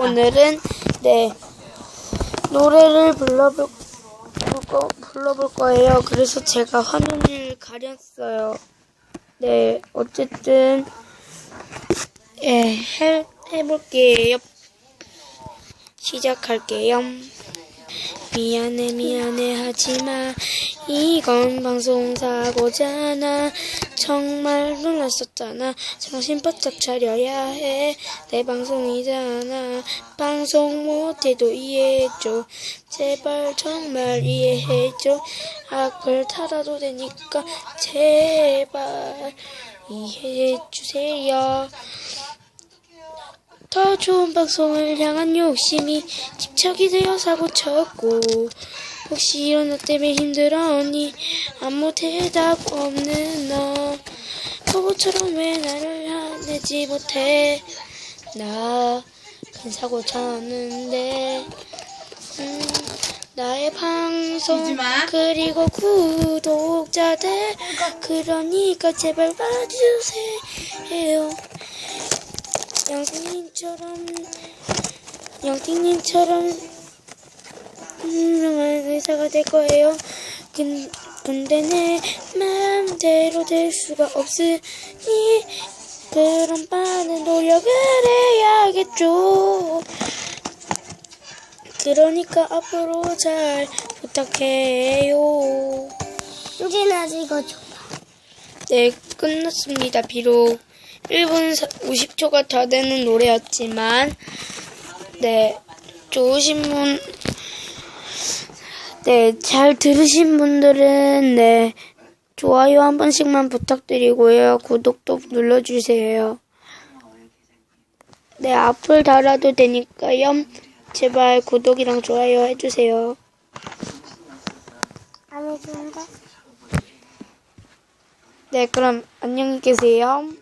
오늘은 네 노래를 불러볼 볼 거, 불러볼 거예요. 그래서 제가 화면을 가렸어요. 네 어쨌든 예, 해, 해볼게요. 시작할게요. 미안해 미안해 하지마. 이건 방송사고잖아. 정말 놀랐었잖아. 정신 바짝 차려야 해. 내 방송이잖아. 방송 못해도 이해해줘. 제발 정말 이해해줘. 악플 달아도 되니까 제발 이해해주세요 더 좋은 방송을 향한 욕심이 집착이 되어 사고 쳤고 혹시 이런 너 때문에 힘들었니? 아무 대답 없는 너. 바보처럼 왜 나를 화내지 못해? 나 큰 사고 쳤는데 음, 나의 방송. 그리고 구독자들 그러니까 제발 봐주세요 영생님처럼 영생님처럼 유명한 의사가 될 거예요. 근, 근데 내 마음대로 될 수가 없으니 그럼 많은 노력을 해야겠죠. 그러니까 앞으로 잘 부탁해요. 이제는 아직 이거 줘. 네, 끝났습니다. 비록 1분 50초가 다 되는 노래였지만, 네, 좋으신 분, 네, 잘 들으신 분들은, 네, 좋아요 한 번씩만 부탁드리고요. 구독도 눌러주세요. 네, 앞을 달아도 되니까요. 제발 구독이랑 좋아요 해주세요. 안 해주는데? 네, 그럼 안녕히 계세요.